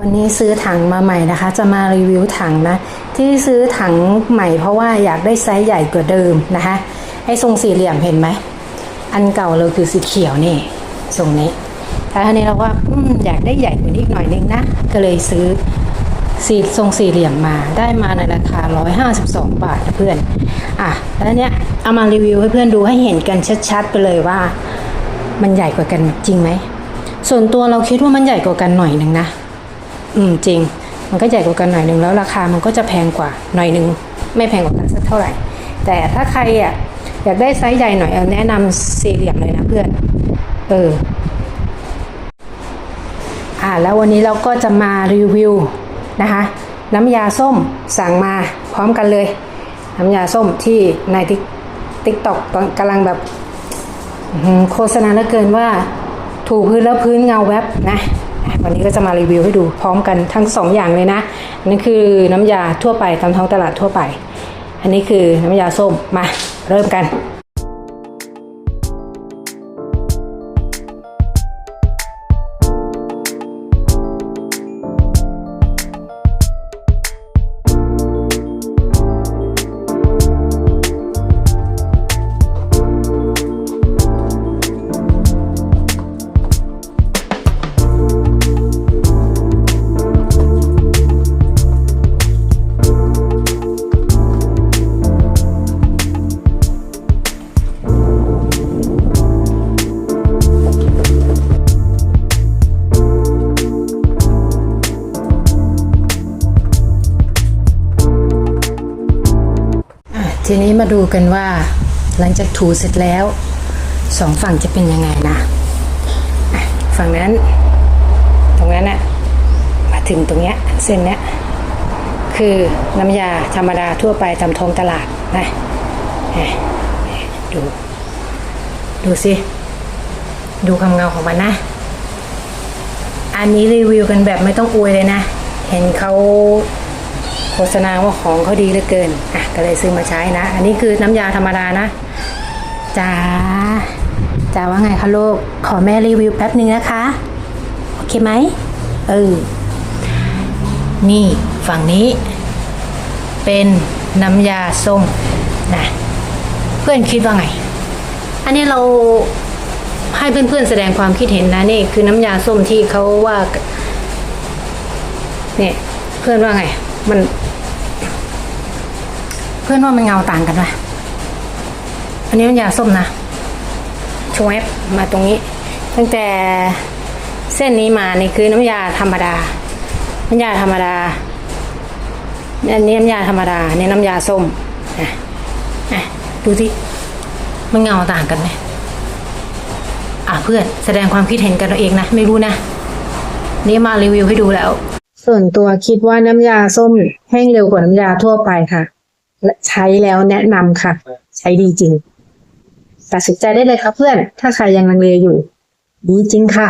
วันนี้ซื้อถังมาใหม่นะคะ จะมารีวิวถังนะ ที่ซื้อถังใหม่เพราะว่าอยากได้ไซส์ใหญ่กว่าเดิมนะคะไอ้ทรงสี่เหลี่ยมเห็นไหม อันเก่าเลยคือสีเขียวนี่ทรงนี้แต่ทีนี้เราว่าออยากได้ใหญ่กว่านี้หน่อยนึงนะ ก็เลยซื้อสีทรงสี่เหลี่ยมมาได้มาในราคา 152 บาทเพื่อน อะแล้วเนี้ยเอามารีวิวให้เพื่อนดูให้เห็นกันชัดๆไปเลยว่า มันใหญ่กว่ากันจริงไหมส่วนตัวเราคิดว่ามันใหญ่กว่ากันหน่อยหนึ่งนะ อืมจริง มันก็ใหญ่กว่ากันหน่อยหนึ่งแล้วราคามันก็จะแพงกว่าหน่อยหนึ่งไม่แพงกว่ากันสักเท่าไหร่ แต่ถ้าใครอะอยากได้ไซส์ใหญ่หน่อยแนะนำสี่เหลี่ยมเลยนะเพื่อน เออ อ่าแล้ววันนี้เราก็จะมารีวิวนะคะ น้ำยาส้มสั่งมาพร้อมกันเลย น้ำยาส้มที่ในทิกติ๊กตอกกำลังแบบโฆษณาเหลือเกินว่าถูพื้นแล้วพื้นเงาแวบนะ วันนี้ก็จะมารีวิวให้ดูพร้อมกันทั้งสองอย่างเลยนะนั่นคือน้ำยาทั่วไปตามท้องตลาดทั่วไป อันนี้คือน้ำยาส้มมาเริ่มกัน ทีนี้มาดูกันว่า หลังจากถูเสร็จแล้วสองฝั่งจะเป็นยังไงนะ ฝั่งนั้น ตรงนั้นน่ะมาถึงตรงเนี้ยเส้นเนี้ยคือน้ำยาธรรมดาทั่วไปตามท้องตลาดนะอะดู ดูสิ ดูความเงาของมันนะ อันนี้รีวิวกันแบบไม่ต้องอวยเลยนะ เห็นเขาโฆษณาว่าของเขาดีเหลือเกินอะ ก็เลยซื้อมาใช้นะ อันนี้คือน้ำยาธรรมดานะจ้าจ้าว่าไงคะลูก ขอแม่รีวิวแป๊บนึงนะคะ โอเคไหมเออ นี่ฝั่งนี้ เป็นน้ำยาส้มนะเพื่อนคิดว่าไง อันนี้เราให้เพื่อนๆแสดงความคิดเห็นนะนี่คือน้ำยาส้มที่เขาว่า เนี่ย เพื่อนว่าไง มัน พื่อนว่ามันเงาต่างกันไหมอันนี้น้ำยาส้มนะชวบมาตรงนี้ ตั้งแต่เส้นนี้มานี่คือน้ำยาธรรมดา น้ำยาธรรมดาอันนี้น้ำยาธรรมดาอันนี้น้ำยาส้มนะนะดูสิมันเงาต่างกันไหมอะเพื่อนแสดงความคิดเห็นกันเอาเองนะ ไม่รู้นะ นี่มารีวิวให้ดูแล้ว ส่วนตัวคิดว่าน้ำยาส้มแห้งเร็วกว่าน้ำยาทั่วไปค่ะ ใช้แล้วแนะนำค่ะ ใช้ดีจริงตัดสินใจได้เลยครับเพื่อน ถ้าใครยังลังเลอยู่ดีจริงค่ะ